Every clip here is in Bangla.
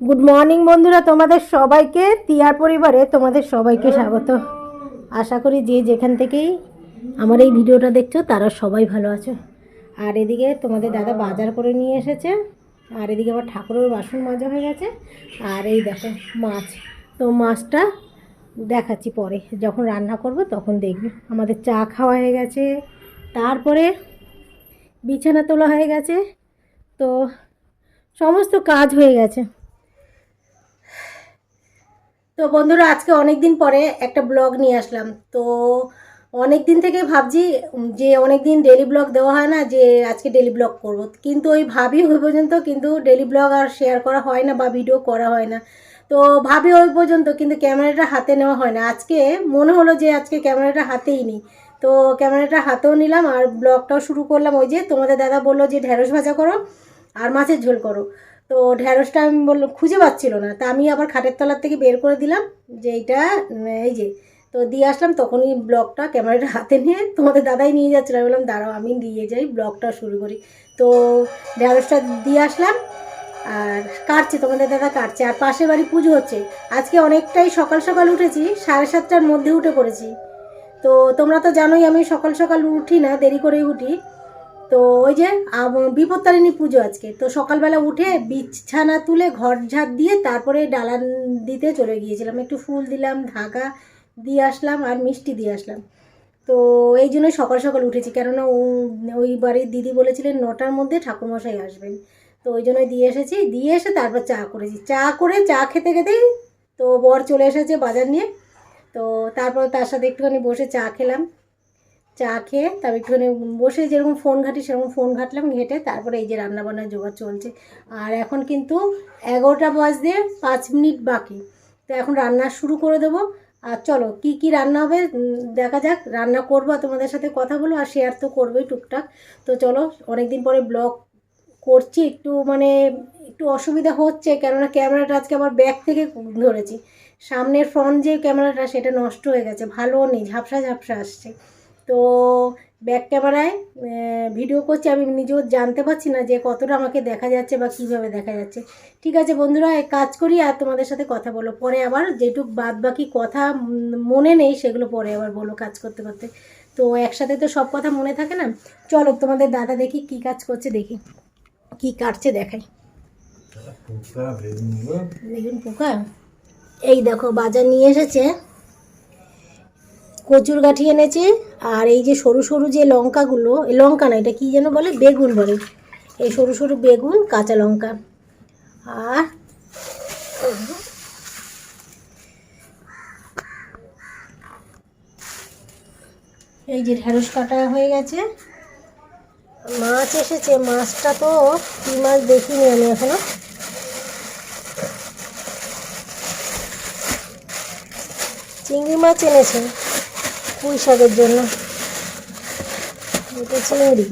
গুড মর্নিং বন্ধুরা, তোমাদের সবাইকে তিয়ার পরিবারে তোমাদের সবাইকে স্বাগত। আশা করি যে যেখান থেকেই আমার এই ভিডিওটা দেখছ, তারা সবাই ভালো আছো। আর এদিকে তোমাদের দাদা বাজার করে নিয়ে এসেছে, আর এদিকে আবার ঠাকুরের বাসন মাজা হয়ে গেছে। আর এই দেখো মাছ, তো মাছটা দেখাচ্ছি পরে, যখন রান্না করব তখন দেখবি। আমাদের চা খাওয়া হয়ে গেছে, তারপরে বিছানা তোলা হয়ে গেছে, তো সমস্ত কাজ হয়ে গেছে। তো বন্ধুরা, আজকে অনেক দিন পরে একটা ব্লগ নিয়ে আসলাম। তো অনেক দিন থেকে ভাবছি যে অনেক দিন ডেলি ব্লগ দেওয়া হয় না, যে আজকে ডেলি ব্লগ করব। কিন্তু ওই ভাবি ওই পর্যন্ত কিন্তু ডেলি ব্লগ আর শেয়ার করা হয় না বা ভিডিও করা হয় না। তো ভাবি ওই পর্যন্ত কিন্তু ক্যামেরাটা হাতে নেওয়া হয় না। আজকে মনে হলো যে আজকে ক্যামেরাটা হাতেই নিই। তো ক্যামেরাটা হাতেও নিলাম আর ব্লগটাও শুরু করলাম। ওই যে তোমাদের দাদা বলল যে ঢেঁড়স ভাজা করো আর মাছের ঝোল করো। তো ঢ্যাঁড়সটা আমি বললাম, খুঁজে পাচ্ছিল না। তা আমি আবার খাটের তলার থেকে বের করে দিলাম যে এইটা এই যে। তো দিয়ে আসলাম, তখনই ব্লগটা ক্যামেরাটা হাতে নিয়ে তোমাদের দাদাই নিয়ে যাচ্ছিল। আমি বললাম, দাঁড়াও, আমি দিয়ে যাই, ব্লগটা শুরু করি। তো ঢ্যাঁড়সটা দিয়ে আসলাম। আর কাটছে, তোমাদের দাদা কাটছে। আর পাশের বাড়ি পুজো হচ্ছে। আজকে অনেকটাই সকাল সকাল উঠেছি, সাড়ে সাতটার মধ্যে উঠে পড়েছি। তো তোমরা তো জানোই, আমি সকাল সকাল উঠি না, দেরি করেই উঠি। তো ওই যে বিপত্তারিণী পুজো আজকে। তো সকালবেলা উঠে বিছানা তুলে ঘর ঝাড় দিয়ে তারপরে ডালান দিতে চলে গিয়েছিলাম। একটু ফুল দিলাম, ঢাকা দিয়ে আসলাম আর মিষ্টি দিয়ে আসলাম। তো এই জন্য সকাল সকাল উঠেছি। কেননা ওই বাড়ির দিদি বলেছিলেন, নটার মধ্যে ঠাকুরমশাই আসবেন। তো ওই জন্যই দিয়ে এসেছি। দিয়ে এসে তারপর চা করেছি। চা করে চা খেতে খেতেই তো বর চলে এসেছে বাজার নিয়ে। তো তারপর তার সাথে একটুখানি বসে চা খেলাম। চা খেয়ে তারপর একটুখানি বসে যেরকম ফোন ঘাঁটি, সেরকম ফোন ঘাঁটলাম, ঘেঁটে তারপরে এই যে রান্না বান্নার জোগাড় চলছে। আর এখন কিন্তু এগারোটা বাজতে পাঁচ মিনিট বাকি। তো এখন রান্না শুরু করে দেবো। আর চলো, কি কি রান্না হবে? দেখা যাক, রান্না করব তোমাদের সাথে কথা বলো আর শেয়ার তো করবোই টুকটাক। তো চলো অনেক দিন পরে ব্লগ করছি, একটু মানে একটু অসুবিধা হচ্ছে, কেননা ক্যামেরাটা আজকে আমার ব্যাগ থেকে ধরেছি। সামনের ফ্রন্ট যে ক্যামেরাটা, সেটা নষ্ট হয়ে গেছে, ভালো নেই, ঝাপসা ঝাপসা আসছে। তো ব্যাক ক্যামেরায় ভিডিও করছি। আমি নিজেও জানতে পারছি না যে কতটা আমাকে দেখা যাচ্ছে বা কীভাবে দেখা যাচ্ছে। ঠিক আছে বন্ধুরা এক কাজ করি আর তোমাদের সাথে কথা বলো। পরে আবার যেটুক বাদ বাকি কথা মনে নেই সেগুলো পরে আবার বলো কাজ করতে করতে। তো একসাথে তো সব কথা মনে থাকে না? চলো তোমাদের দাদা দেখি কি কাজ করছে দেখি। কি কাটছে দেখাই। দেখুন পোকা? এই দেখো বাজার নিয়ে এসেছে। কচুর গাঠি এনেছে, আর এই যে সরু সরু যে লঙ্কাগুলো, এই লঙ্কা না, এটা কি যেন বলে? বেগুন বলে। এই সরু সরু বেগুন, কাঁচা লঙ্কা। আর এই যে ঢেঁড়স কাটা হয়ে গেছে। মাছ এসেছে, মাছটা তো কি মাছ দেখিনি আমি এখনও। চিংড়ি মাছ এনেছে। পুঁই শাকের জন্য। এটা চিংড়ি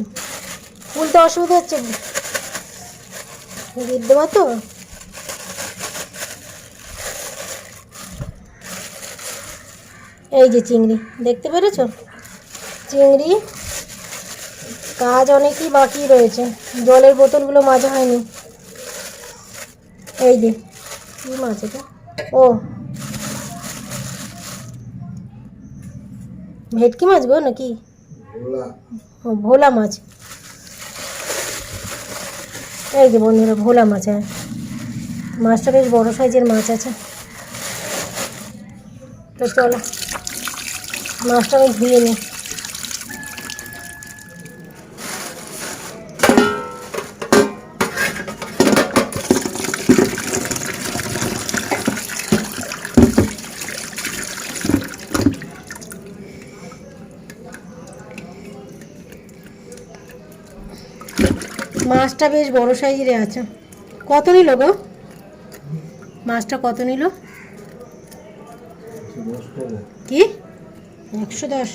ফুলতে অসুবিধা হচ্ছে। দিয়ে তো। এই যে চিংড়ি, দেখতে পেরেছ? চিংড়ি, কাজ অনেকই বাকি রয়েছে। জলের বোতলগুলো মাজা হয়নি। এই যে, কী মাছ এটা? ও ভেটকি মাছ গো নাকি? ও ভোলা মাছ। এই যে বন্ধুরা ভোলা মাছ হ্যাঁ। মাছটা বেশ বড়ো সাইজের মাছ আছে। তো চলো মাছটা আমি ধুয়ে নিই। মাছটা বেশ বড় সাইজের আছে। কত নিল গো? মাছটা কত নিল? কি? একশো দশ।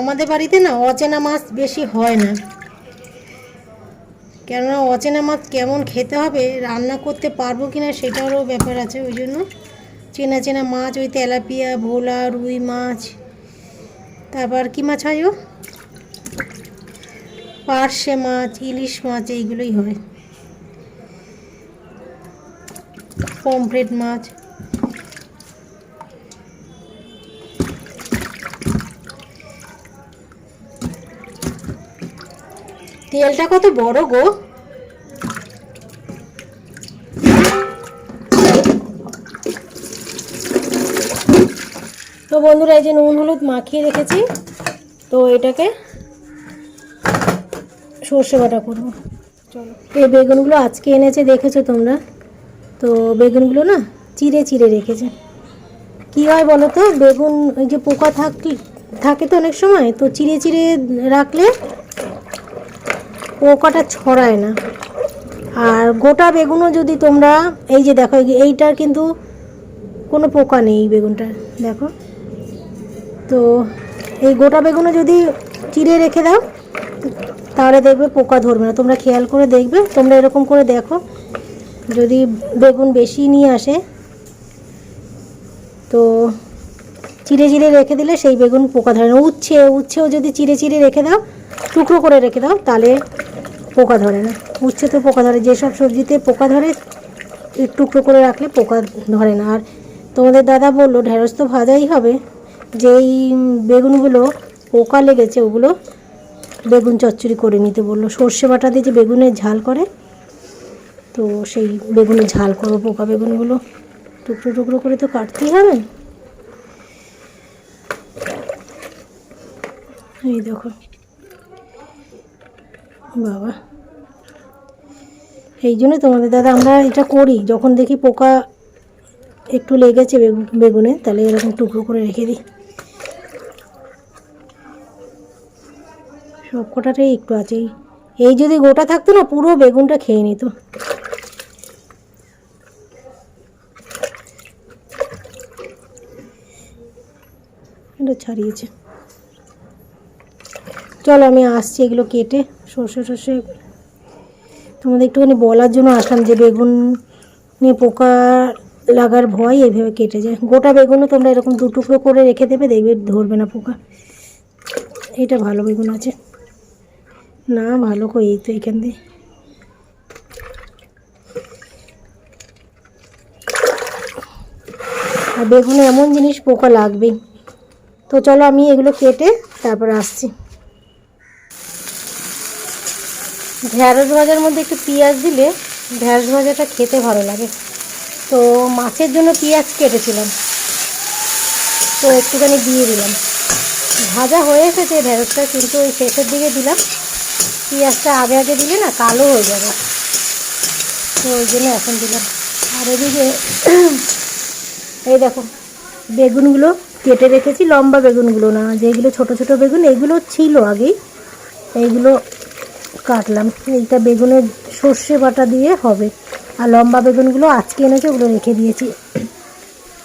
আমাদের বাড়িতে না অচেনা মাছ বেশি হয় না। কেননা অচেনা মাছ কেমন খেতে হবে, রান্না করতে পারব কি না সেটারও ব্যাপার আছে। ওই জন্য চেনা চেনা মাছ, ওই তেলাপিয়া, ভোলা, রুই মাছ তারপর কি মাছ হয় ও পার্শে মাছ, ইলিশ মাছ, এইগুলোই হয়। পমফ্রেট মাছ। তেলটা কত বড় গো? বন্ধুরা, এই যে নুন হলুদ মাখিয়ে রেখেছি। তো এটাকে সর্ষে বাটা করব। চলো এই বেগুনগুলো আজকে এনেছে, দেখেছ তোমরা? তো বেগুনগুলো না চিড়ে চিড়ে রেখেছে। কী হয় বলো তো, বেগুন ওই যে পোকা থাক থাকে তো অনেক সময়, তো চিড়ে চিড়ে রাখলে পোকাটা ছড়ায় না। আর গোটা বেগুনও যদি তোমরা, এই যে দেখো এই- এইটার কিন্তু কোনো পোকা নেই এই বেগুনটার, দেখো। তো এই গোটা বেগুনও যদি চিড়ে রেখে দাও, তাহলে দেখবে পোকা ধরবে না। তোমরা খেয়াল করে দেখবে, তোমরা এরকম করে দেখো। যদি বেগুন বেশি নিয়ে আসে, তো চিড়ে চিড়ে রেখে দিলে সেই বেগুন পোকা ধরে না। উচ্ছে, উচ্ছেও যদি চিড়ে চিড়ে রেখে দাও, টুকরো করে রেখে দাও, তাহলে পোকা ধরে না। উচ্ছে তো পোকা ধরে, যেসব সবজিতে পোকা ধরে টুকরো করে রাখলে পোকা ধরে না। আর তোমাদের দাদা বলল, ঢেঁড়স তো ভাজাই হবে। যেই বেগুনগুলো পোকা লেগেছে, ওগুলো বেগুন চচ্চড়ি করে নিতে বলল। সর্ষে বাটা দিয়ে যে বেগুনের ঝাল করে, তো সেই বেগুনের ঝাল করব পোকা বেগুনগুলো। টুকরো টুকরো করে তো কাটতেই হবে। এই দেখো। বাবা। এই জন্য তোমাদের দাদা, আমরা এটা করি। যখন দেখি পোকা একটু লেগেছে বেগুন, বেগুনে, তাহলে এরকম টুকরো করে রেখে দিই। সব কটাটাই একটু আছে এই- এই যদি গোটা থাকতো না, পুরো বেগুনটা খেয়ে নিত। এটা ছাড়িয়েছে। চলো আমি আসছি এগুলো কেটে, সর্ষে সর্ষে। তোমাদের একটুখানি বলার জন্য আসলাম যে বেগুন নিয়ে পোকা লাগার ভয় এইভাবে কেটে যায়। গোটা বেগুনও তোমরা এরকম দু টুকরো করে রেখে দেবে, দেখবে ধরবে না পোকা। এটা ভালো বেগুন আছে। না, ভালো কই এই তো এইখান দিয়ে। আর বেগুনে এমন জিনিস পোকা লাগবেই। তো চলো আমি এগুলো কেটে তারপর আসছি। ঢ্যাঁড়স ভাজার মধ্যে একটু পেঁয়াজ দিলে ঢ্যাঁড়স ভাজাটা খেতে ভালো লাগে। তো মাছের জন্য পেঁয়াজ কেটেছিলাম। তো একটুখানি দিয়ে দিলাম। ভাজা হয়ে এসেছে ঢ্যাঁড়সটা কিন্তু ওই শেষের দিকে দিলাম। পেঁয়াজটা আগে আগে দিলে না কালো হয়ে যাবে। তো ওই জন্য এখন দিলাম। আর এদিকে এই দেখো, বেগুনগুলো কেটে রেখেছি, লম্বা বেগুনগুলো না, যেগুলো ছোট ছোট বেগুন, এগুলো ছিল আগেই। এইগুলো কাটলাম। এইটা বেগুনের সর্ষে বাটা দিয়ে হবে। আর লম্বা বেগুনগুলো আজকে এনেছে, ওগুলো রেখে দিয়েছি।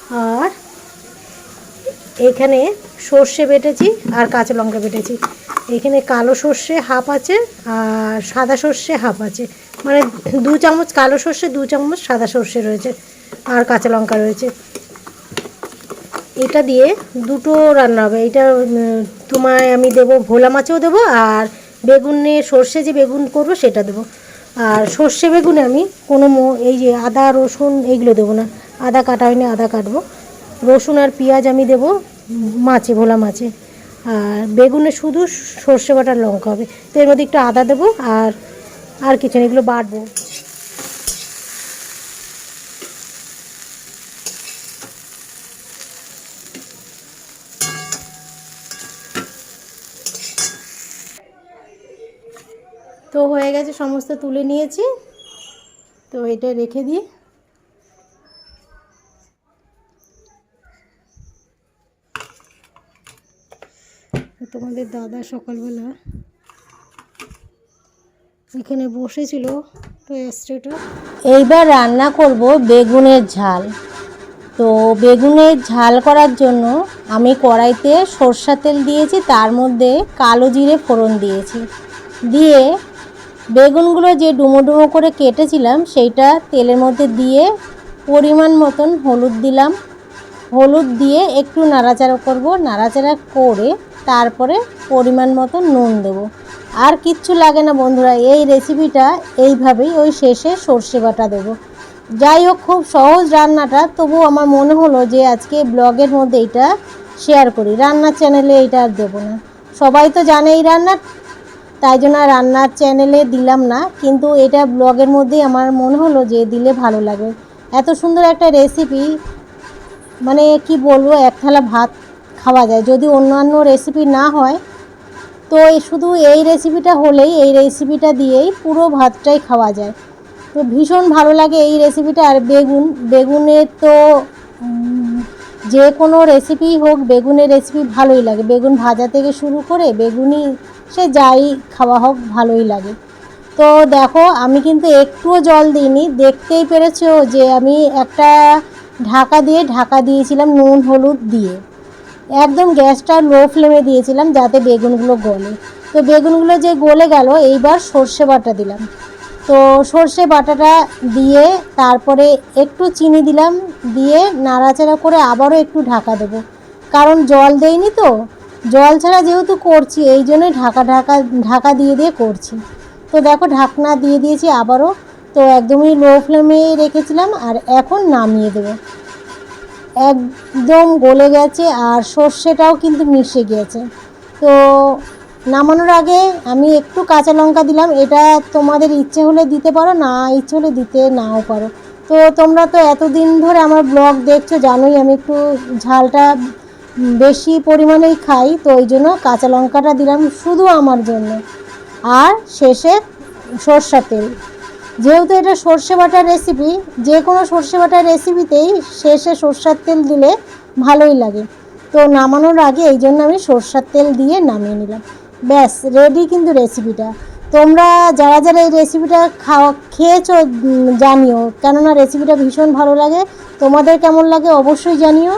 আর এখানে সর্ষে বেটেছি আর কাঁচা লঙ্কা বেটেছি। এখানে কালো সর্ষে হাফ আছে আর সাদা সর্ষে হাফ আছে। মানে দু চামচ কালো সর্ষে, দু চামচ সাদা সর্ষে রয়েছে আর কাঁচা লঙ্কা রয়েছে। এটা দিয়ে দুটো রান্না হবে। এটা তোমায় আমি দেবো, ভোলা মাছেও দেবো আর বেগুনে সর্ষে যে বেগুন করব সেটা দেবো। আর সর্ষে বেগুনে আমি কোনো মো- এই যে আদা, রসুন এইগুলো দেবো না। আদা কাটা হয়নি, আদা কাটবো। রসুন আর পেঁয়াজ আমি দেবো মাছে, ভোলা মাছে। আর বেগুনে শুধু সর্ষে বাটার লঙ্কা হবে। তো এর মধ্যে একটু আদা দেবো আর আর কিছু এগুলো বাটবো। তো হয়ে গেছে, সমস্ত তুলে নিয়েছি। তো এটা রেখে দিই। তোমাদের দাদা সকালবেলা এখানে বসেছিল তো স্ট্রেটা এইবার রান্না করব বেগুনের ঝাল। তো বেগুনের ঝাল করার জন্য আমি কড়াইতে সর্ষা তেল দিয়েছি, তার মধ্যে কালো জিরে ফোড়ন দিয়েছি। দিয়ে বেগুনগুলো যে ডুমো ডুমো করে কেটেছিলাম, সেইটা তেলের মধ্যে দিয়ে পরিমাণ মতন হলুদ দিলাম। হলুদ দিয়ে একটু নাড়াচাড়া করব, নাড়াচাড়া করে তারপরে পরিমাণ মতো নুন দেবো। আর কিচ্ছু লাগে না বন্ধুরা, এই রেসিপিটা এইভাবেই ওই শেষে সর্ষে বাটা দেবো। যাই হোক, খুব সহজ রান্নাটা তবু আমার মনে হলো যে আজকে ব্লগের মধ্যে এটা শেয়ার করি। রান্নার চ্যানেলে এটা আর দেবো না। সবাই তো জানে এই রান্না, তাই জন্য রান্নার চ্যানেলে দিলাম না। কিন্তু এটা ব্লগের মধ্যেই আমার মনে হলো যে দিলে ভালো লাগবে এত সুন্দর একটা রেসিপি মানে কি বলব এক থালা ভাত। খাওয়া যায়। যদি অন্যান্য রেসিপি না হয়, তো শুধু এই রেসিপিটা হলেই, এই রেসিপিটা দিয়েই পুরো ভাতটাই খাওয়া যায়। তো ভীষণ ভালো লাগে এই রেসিপিটা আর বেগুন বেগুনের তো যে কোনো রেসিপি হোক, বেগুনের রেসিপি ভালোই লাগে। বেগুন ভাজা থেকে শুরু করে বেগুনি, সে যাই খাওয়া হোক, ভালোই লাগে। তো দেখো, আমি কিন্তু একটুও জল দিইনি। দেখতেই পেরেছ যে আমি একটা ঢাকা দিয়ে, ঢাকা দিয়েছিলাম নুন, হলুদ দিয়ে। একদম গ্যাসটা লো ফ্লেমে দিয়েছিলাম যাতে বেগুনগুলো গলে। তো বেগুনগুলো যে গলে গেল, এইবার সর্ষে বাটা দিলাম। তো সর্ষে বাটাটা দিয়ে তারপরে একটু চিনি দিলাম, দিয়ে নাড়াচাড়া করে আবারও একটু ঢাকা দেবো। কারণ জল দেইনি তো, জল ছাড়া যেহেতু করছি, এই জন্যই ঢাকা ঢাকা ঢাকা দিয়ে দিয়ে করছি। তো দেখো ঢাকনা দিয়ে দিয়েছি আবারও। তো একদমই লো ফ্লেমে রেখেছিলাম আর এখন নামিয়ে দেবো। একদম গলে গেছে আর সর্ষেটাও কিন্তু মিশে গিয়েছে। তো নামানোর আগে আমি একটু কাঁচা লঙ্কা দিলাম। এটা তোমাদের ইচ্ছে হলে দিতে পারো, না ইচ্ছে হলে দিতে নাও পারো। তো তোমরা তো এতদিন ধরে আমার ব্লগ দেখছ, জানোই আমি একটু ঝালটা বেশি পরিমাণেই খাই, তো ওই জন্য কাঁচা লঙ্কাটা দিলাম শুধু আমার জন্য। আর শেষে সর্ষা তেল। যেহেতু এটা সর্ষে বাটার রেসিপি যে কোনো সর্ষে বাটার রেসিপিতেই শেষে সর্ষার তেল দিলে ভালোই লাগে। তো নামানোর আগে এই জন্য আমি সর্ষার তেল দিয়ে নামিয়ে নিলাম। ব্যাস রেডি কিন্তু রেসিপিটা তোমরা যারা যারা এই রেসিপিটা খাওয়া, খেয়েছো জানিও। কেননা রেসিপিটা ভীষণ ভালো লাগে। তোমাদের কেমন লাগে অবশ্যই জানিও।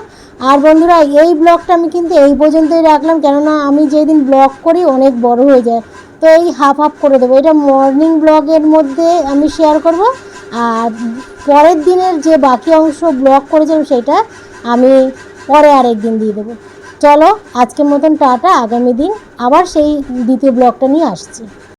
আর বন্ধুরা, এই ব্লগটা আমি কিন্তু এই পর্যন্তই রাখলাম। কেননা আমি যেদিন ব্লগ করি, অনেক বড় হয়ে যায়। তো এই হাফ হাফ করে দেবো। এটা মর্নিং ব্লগের মধ্যে আমি শেয়ার করব। আর পরের দিনের যে বাকি অংশ ব্লগ করেছিলাম সেটা আমি পরে আরেক দিন দিয়ে দেবো। চলো, আজকের মতন টাটা। আগামী দিন আবার সেই দ্বিতীয় ব্লগটা নিয়ে আসছি।